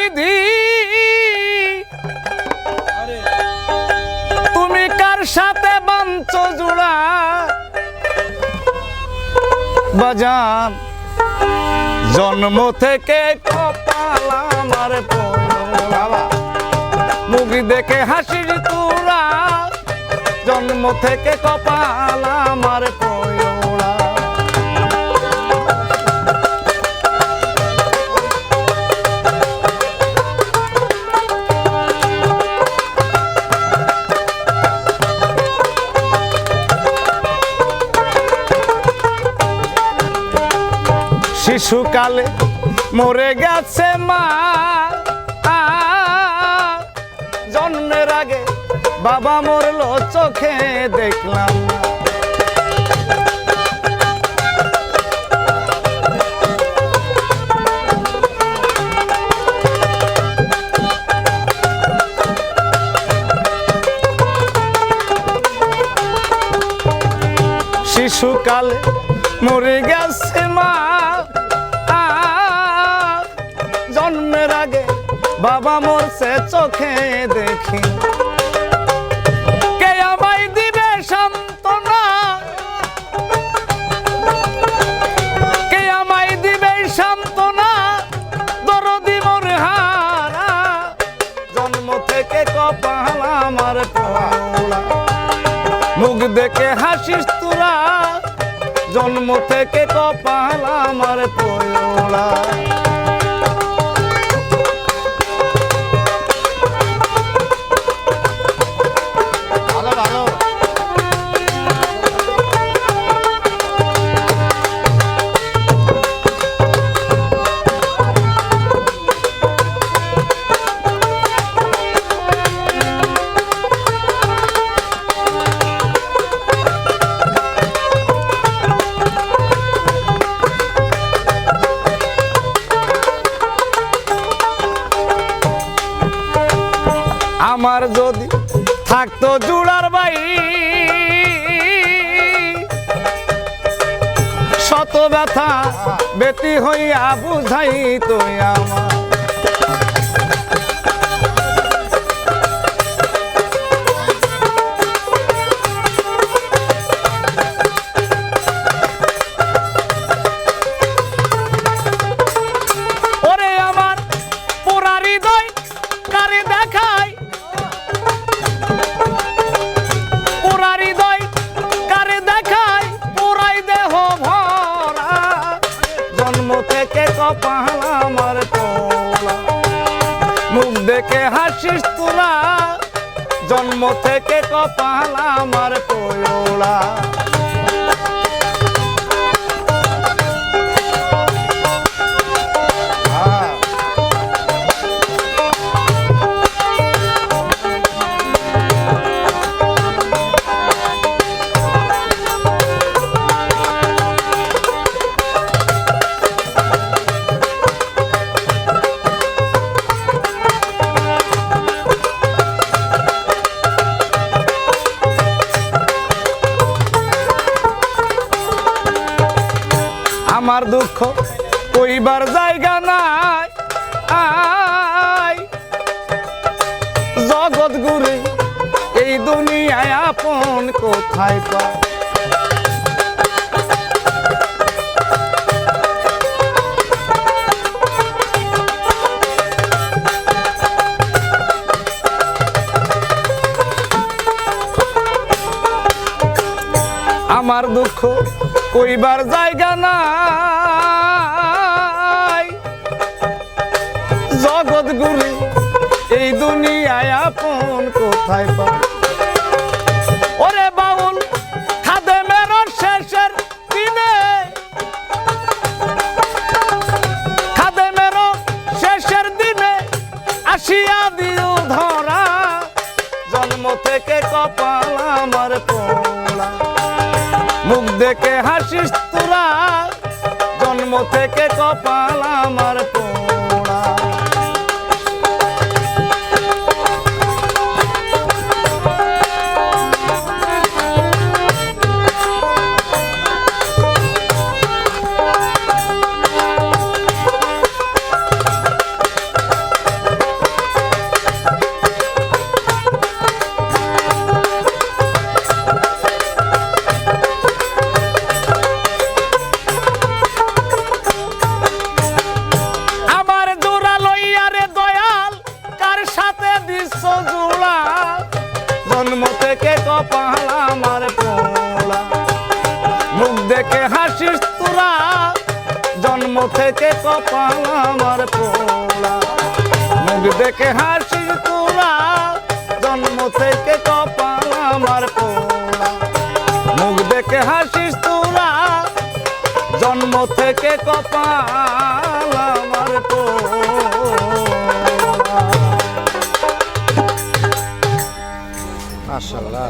বিধি। তুমি কার সাথে বাঞ্চ জুড়া? বাজান, জন্ম থেকে কপাল আমার মুগি দেখে হাসির তোরা জন্ম থেকে কপাল আমার শিশুকালে মরে গেছে মা। জন্মের আগে বাবা মরলো চোখে দেখলাম শিশুকালে মরে গেছে জন্মের আগে বাবা মরছে চোখে দেখি। সান্ত্বনা? কে সান্ত্বনা? জন্ম থেকে কপাল আমার পোড়া মুখ দেখে হাসিস তোরা। জন্ম থেকে কপাল আমার পয়োলা ব্যথা বেতি হইয়া বুঝাই তুই আমার। কপাল আমার তোলা মুখ দেখে হাসিস তোলা জন্ম থেকে কপাল আমার পোলা। আমার দুঃখ কইবার জায়গা নাই। আই, জগৎ গুরে এই দুনিয়ায় আপন কোথায় পায়? আমার দুঃখ কইবার জায়গা নাই। জগৎ গুলি এই দুনিয়ায় আপন কোথায় পায় ওরে বাউল খাদেমের শেষের দিনে। খাদেমের শেষের দিনে আসিয়া দিও ধরা। জন্ম থেকে কপাল আমার পোড়া মুখ দেখে হাসিস তোরা। জন্ম থেকে কপাল আমার পোড়া জন্ম থেকে কপাল আমার পোলা। মুখ দেখে হাসিস তোরা, জন্ম থেকে কপাল আমার পোলা। মুখ দেখে হাসিস তোরা, জন্ম থেকে কপাল আমার পোলা। মুখ দেখে হাসিস তোরা, জন্ম থেকে কপাল আমার পোলা। মাশাআল্লাহ